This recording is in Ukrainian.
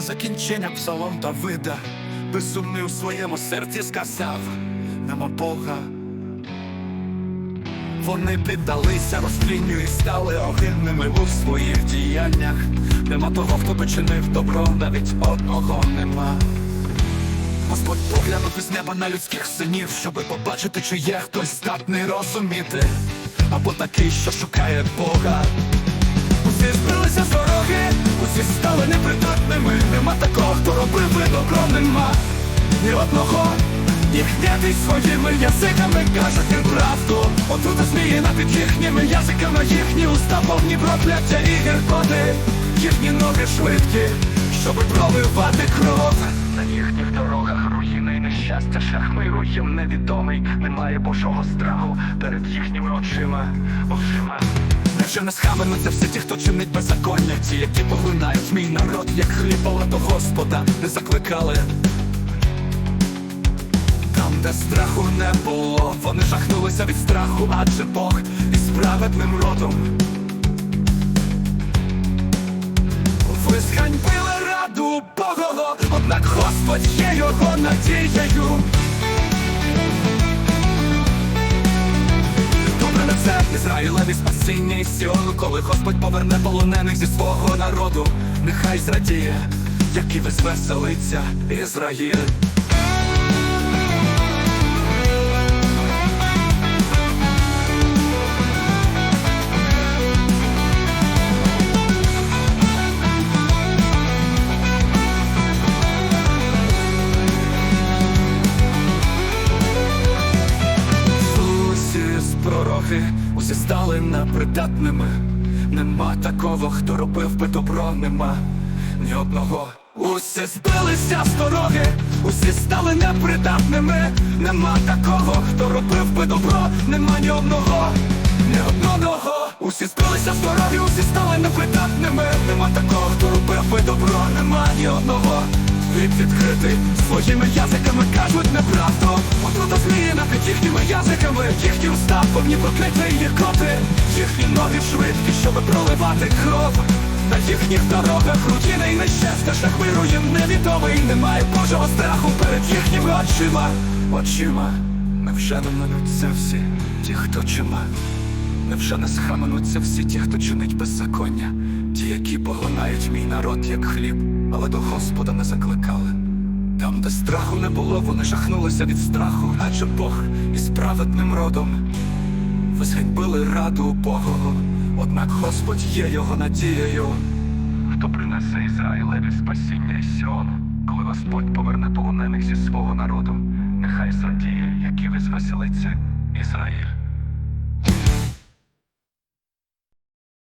на закінчення псалом Давида, безсумний у своєму серці сказав, нема Бога. Вони піддалися розтлінню і стали огидними у своїх діяннях. Нема того, хто би чинив добро, навіть одного нема. Господь поглянув із неба на людських синів, щоби побачити, чи є хтось здатний розуміти, або такий, що шукає Бога. Усі збилися з дороги, усі стали непридатними. Нема такого, хто робив би добро, нема ні одного. Їх гнятий своїми язиками кажуть їм правду. Отрута зміїна під їхніми язиками. Їхні уста повні прокляття і гіркоти. Їхні ноги швидкі, щоби проливати кров. На їхніх дорогах руїни і нещастя Шлях миру. Невідомий Немає Божого страху перед їхніми очима Очима Невже не схаменуться всі ті, хто чинить беззаконня Ті, які поглинають мій народ, як хліб, але до Господа не закликали там, де страху не було, вони жахнулися від страху, адже Бог із праведним родом. Ви зганьбили раду Богого, однак Господь є його надією. Це Ізраїлеві спасіння і Сіону, коли Господь поверне полонених зі свого народу, нехай зрадіє, як і веселиться Ізраїль. Усі стали непридатними. Нема такого, хто робив би добро, нема ні одного. Усі збилися з дороги, усі стали непридатними. Нема такого, хто робив би добро, нема ні одного, ні одного. Усі збилися з дороги, усі стали непридатними. Нема такого, хто робив би добро, нема ні одного. Він відкритий. Своїми язиками кажуть неправду. Отрута зміїна під їхніми язиками. Їхні уста повні прокляття і гіркоти Їхні ноги швидкі, щоб проливати кров. На їхніх дорогах рутіни і нещастя Шлях миру невідомий. Немає Божого страху перед їхніми очима. Очима. Невже не минуться всі? Ті, хто чима Невже не схаменуться всі ті, хто чинить беззаконня, ті, які поглинають мій народ, як хліб, але до Господа не закликали. Там, де страху не було, вони жахнулися від страху, адже Бог із праведним родом. Ви зганьбили раду Богого, однак Господь є його надією. Хто принесе Ізраїлеві спасіння і Сіону, коли Господь поверне полонених зі свого народу, нехай зрадіє, як і веселиться Ізраїль.